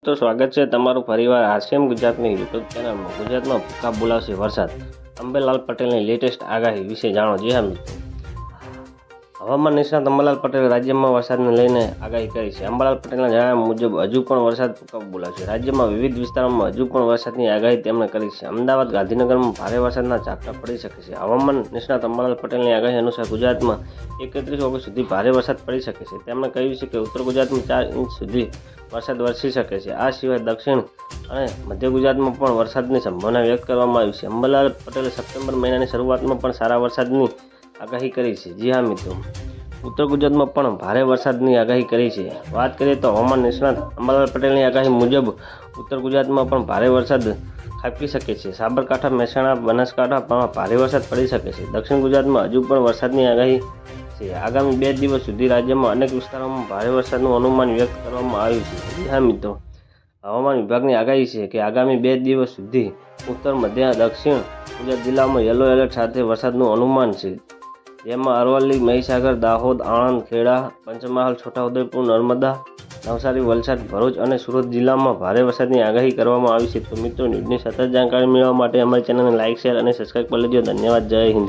તો સ્વાગત છે તમારું ફરીવાર આરસીએમ ગુજરાતની યુટ્યુબ ચેનલમાં. ગુજરાતમાં ભૂકા બોલાવશે વરસાદ. અંબેલાલ પટેલની લેટેસ્ટ આગાહી વિશે જાણો જી હા મિત્રો. હવામાન નિષ્ણાત અંબાલાલ પટેલે રાજ્યમાં વરસાદને લઈને આગાહી કરી છે. અંબાલાલ પટેલના જણાવ્યા મુજબ, હજુ પણ વરસાદ ભૂકા બોલાવશે. રાજ્યમાં વિવિધ વિસ્તારોમાં હજુ પણ વરસાદની આગાહી તેમણે કરી છે. અમદાવાદ, ગાંધીનગરમાં ભારે વરસાદના ઝાપટા પડી શકે છે. હવામાન નિષ્ણાત અંબાલાલ પટેલની આગાહી અનુસાર ગુજરાતમાં એકત્રીસ ઓગસ્ટ સુધી ભારે વરસાદ પડી શકે છે. તેમણે કહ્યું છે કે ઉત્તર ગુજરાતમાં ચાર ઇંચ સુધી વરસાદ વરસી શકે છે. આ સિવાય દક્ષિણ અને મધ્ય ગુજરાતમાં પણ વરસાદની સંભાવના વ્યક્ત કરવામાં આવી છે. અંબાલાલ પટેલે સપ્ટેમ્બર મહિનાની શરૂઆતમાં પણ સારા વરસાદની આગાહી કરી છે. જી હા, મિત્રો. ઉત્તર ગુજરાતમાં પણ ભારે વરસાદની આગાહી કરી છે. વાત કરીએ તો હવામાન નિષ્ણાત અંબાલાલ પટેલની આગાહી મુજબ ઉત્તર ગુજરાતમાં પણ ભારે વરસાદ ખાબકી શકે છે. સાબરકાંઠા, મહેસાણા બનાસકાંઠામાં ભારે વરસાદ પડી શકે છે. દક્ષિણ ગુજરાતમાં હજુ પણ વરસાદની આગાહી છે. આગામી બે દિવસ સુધી રાજ્યમાં અનેક વિસ્તારોમાં ભારે વરસાદનું અનુમાન વ્યક્ત કરવામાં આવ્યું છે. હા, મિત્રો. હવામાન વિભાગની આગાહી છે કે આગામી બે દિવસ સુધી ઉત્તર, મધ્ય, દક્ષિણ ગુજરાત જિલ્લામાં યલો એલર્ટ સાથે વરસાદનું અનુમાન છે. જેમાં અરવલ્લી, મહીસાગર, દાહોદ, આણંદ, ખેડા, પંચમહાલ, છોટાઉદેપુર, નર્મદા, નવસારી, વલસાડ, ભરૂચ અને સુરત જિલ્લામાં ભારે વરસાદની આગાહી કરવામાં આવી છે. તો મિત્રો, ન્યૂઝની સતત જાણકારી મેળવવા માટે અમારી ચેનલને લાઇક શેર અને સબસ્ક્રાઈબ કરી લેજો. ધન્યવાદ. જય હિન્દ.